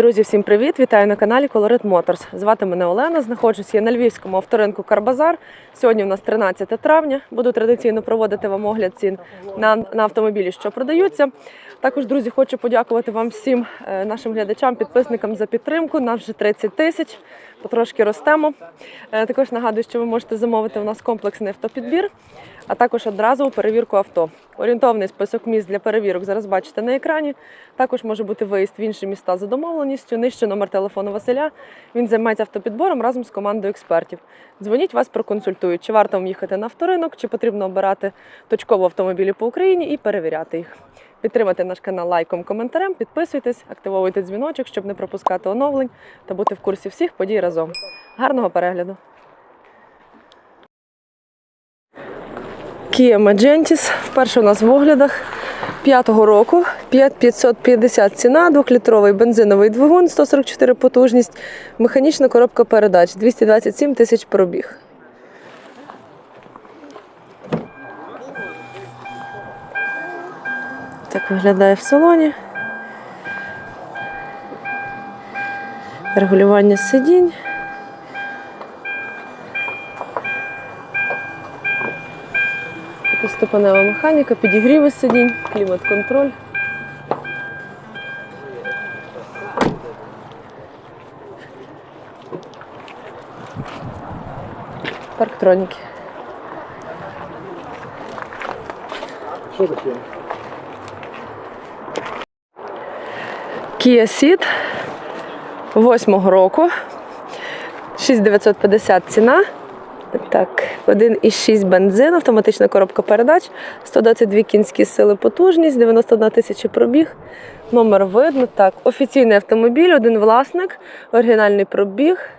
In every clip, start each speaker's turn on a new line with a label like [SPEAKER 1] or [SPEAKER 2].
[SPEAKER 1] Друзі, всім привіт! Вітаю на каналі Colorit Motors. Звати мене Олена. Знаходжусь я на львівському авторинку Карбазар. Сьогодні у нас 13 травня. Буду традиційно проводити вам огляд цін на, на автомобілі, що продаються. Також, друзі, хочу подякувати вам всім е, нашим глядачам, підписникам за підтримку. Нас вже 30 тисяч. Потрошки ростемо. Е, Також нагадую, що ви можете замовити у нас комплексний автопідбір, а також одразу перевірку авто. Орієнтовний список місць для перевірок зараз бачите на екрані. Також може бути виїзд в інші міста за домовленістю. Нижче номер телефону Василя. Він займається автопідбором разом з командою експертів. Дзвоніть вас проконсультують, чи варто вам їхати на авторинок, чи потрібно обирати точково автомобілі по Україні і перевіряти їх. Підтримайте наш канал лайком, коментарем, підписуйтесь, активовуйте дзвіночок, щоб не пропускати оновлень та бути в курсі всіх подій разом. Гарного перегляду! Kia Magentis. Вперше у нас в оглядах п'ятого року. 5550 ціна, двохлітровий бензиновий двигун, 144 потужність, механічна коробка передач, 227 тисяч пробіг. Так виглядає в салоні. Регулювання сидінь. Поступанева механіка, підігріви сидінь, клімат-контроль. Парктроніки.
[SPEAKER 2] Що таке?
[SPEAKER 1] Kia Ceed восьмого року. 6950 ціна. Так, 1,6 бензин, автоматична коробка передач, 122 кінські сили потужність, 91 тисяча пробіг. Номер видно. Так, офіційний автомобіль, один власник, оригінальний пробіг.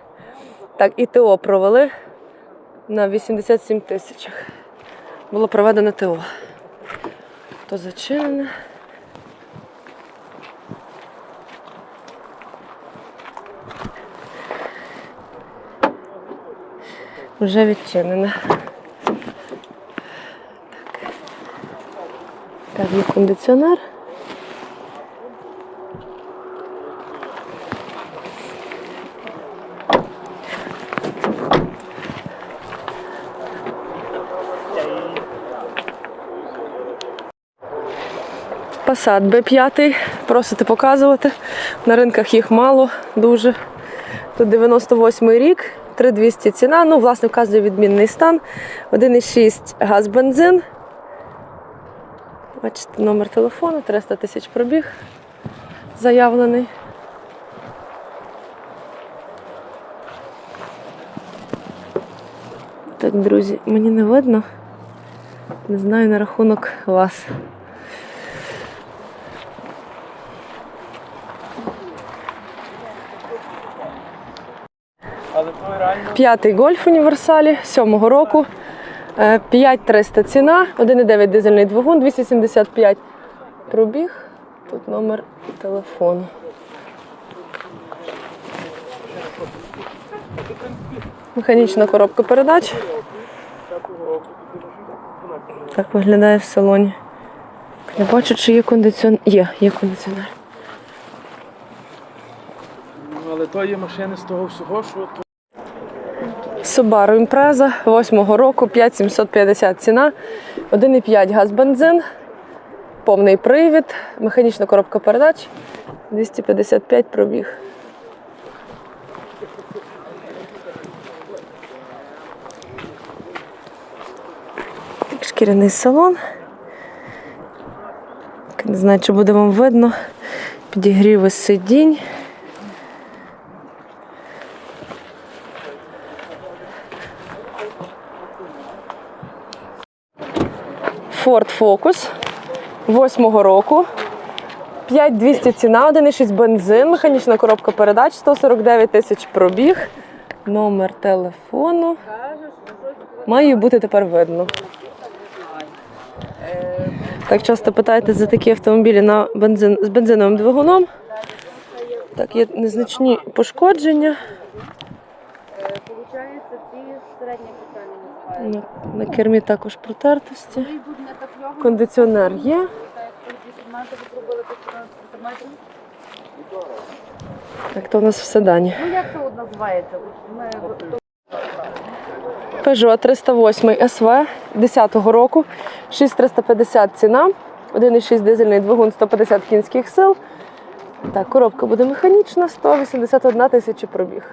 [SPEAKER 1] Так, і ТО провели на 87 тисячах. Було проведено ТО. То зачинене. Вже відчинена. Так. Так, є кондиціонер. Passat B5, просите показувати. На ринках їх мало, дуже. Тут 98 рік, 3200 ціна. Ну, власне, вказує відмінний стан. 1,6 газ бензин. Бачите, номер телефону, 300 тисяч пробіг заявлений. Так, друзі, мені не видно. Не знаю на рахунок вас. П'ятий гольф універсалі сьомого року. Е, 5300 ціна, 1,9 дизельний двигун, 275 пробіг. Тут номер телефону. Механічна коробка передач. Так виглядає в салоні. Не бачу, чи є кондиціонер. Є, є кондиціонер.
[SPEAKER 2] але то є машини з того всього, що
[SPEAKER 1] Subaru Impreza 8 року, 5750 ціна, 1,5 газ бензин, повний привід, механічна коробка передач, 255 пробіг. Шкіряний салон. Не знаю, чи буде вам видно. Підігріви сидінь. Ford Focus 8 року. 5200 ціна, 1,6 бензин, механічна коробка передач, 149 тисяч пробіг. Номер телефону. Має бути тепер видно. Так часто питаєте за такі автомобілі на бензин, з бензиновим двигуном. Так, є незначні пошкодження.
[SPEAKER 3] Середні питання називають.
[SPEAKER 1] На, кермі також протертості.
[SPEAKER 3] Лього,
[SPEAKER 1] Кондиціонер є.
[SPEAKER 3] так як тоді 18 ви зробили 15 сантиметрів.
[SPEAKER 1] Так, то у нас в седані.
[SPEAKER 3] Ну як це от називається?
[SPEAKER 1] Peugeot 308 SV 10-го року, 6350 ціна, 1,6 дизельний двигун 150 кінських сил. Так, коробка буде механічна, 181 тисяча пробіг.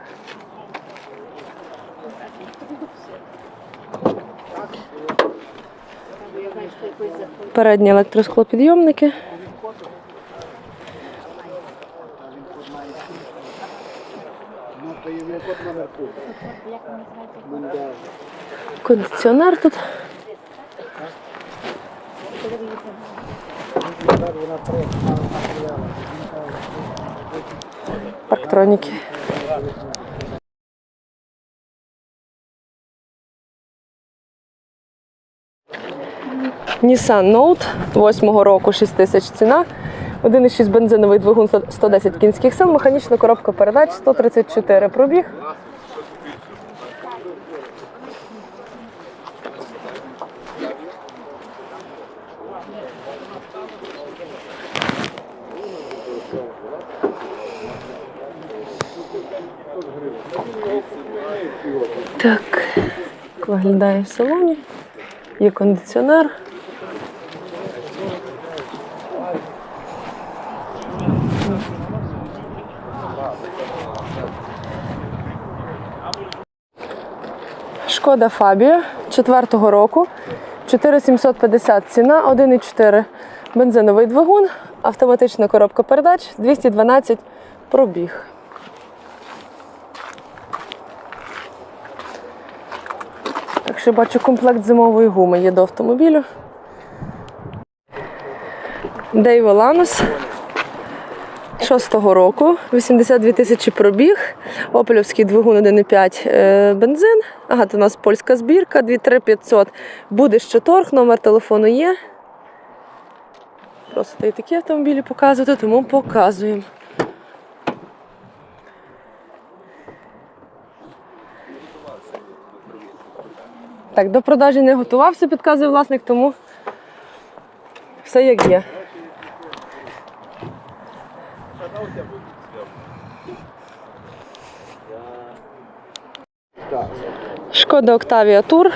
[SPEAKER 1] Передні електросклопідйомники. Кондиціонер тут. Парктроніки. Nissan Note 8 року 6 тисяч ціна. 1,6 бензиновий двигун 110 кінських сил, механічна коробка передач 134 пробіг. Так, виглядає в салоні. Є кондиціонер. Шкода Фабія 4-го року. 4750 ціна, 1,4 бензиновий двигун, автоматична коробка передач, 212 пробіг. Так що бачу комплект зимової гуми є до автомобілю. Дейво Ланос 6-го року, 82 тисячі пробіг, опелівський двигун 1,5 е, бензин. Ага, то у нас польська збірка, 23500. Буде ще торг, номер телефону є. Просто і такі автомобілі показувати, тому показуємо. Так, до продажі не готувався, підказує власник, тому все як є. Шкода Октавія Тур.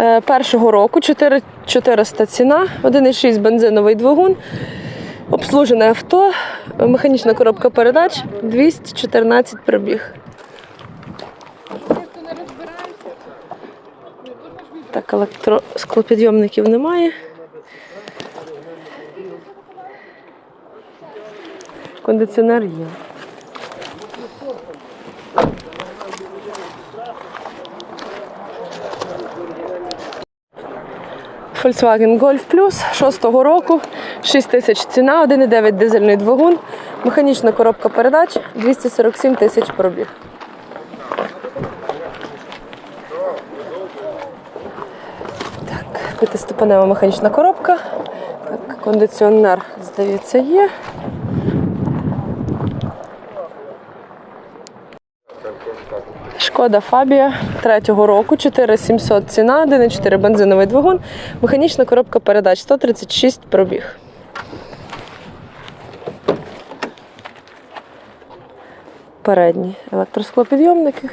[SPEAKER 1] Е, Першого року 4400 ціна, 1,6 бензиновий двигун, обслужене авто, механічна коробка передач, 214 пробіг. Так, електросклопідйомників немає. Кондиціонер є. Volkswagen Golf Plus 6-го року, 6 тисяч ціна, 1,9 дизельний двигун, механічна коробка передач, 247 тисяч пробіг. Так, п'ятиступенева механічна коробка. Так, кондиціонер, здається, є. Шкода Фабія 3-го року, 4700 ціна, 1,4 бензиновий двигун, механічна коробка передач, 136 пробіг. Передні електросклопідйомники.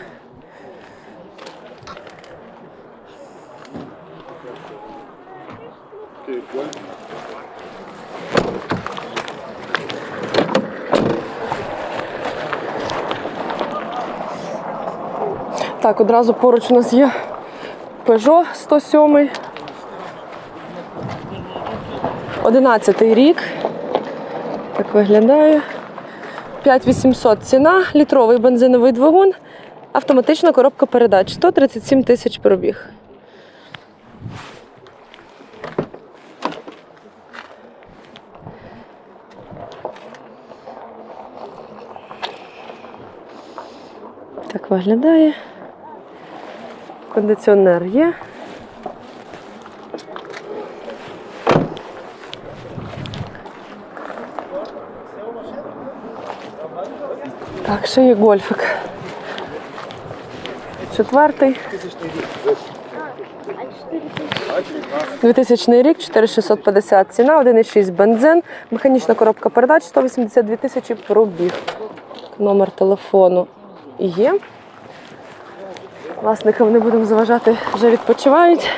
[SPEAKER 1] Так, одразу поруч у нас є Peugeot 107. 11 рік. Так виглядає. 5800 ціна, літровий бензиновий двигун, автоматична коробка передач. 137 тисяч пробіг. Так виглядає. Кондиціонер є. Так, ще є гольфик. Четвертий. 2000 рік, 4650 ціна, 1,6 бензин, механічна коробка передач, 182 тисячі пробіг. Номер телефону є. Власникам не будемо заважати, вже відпочивають.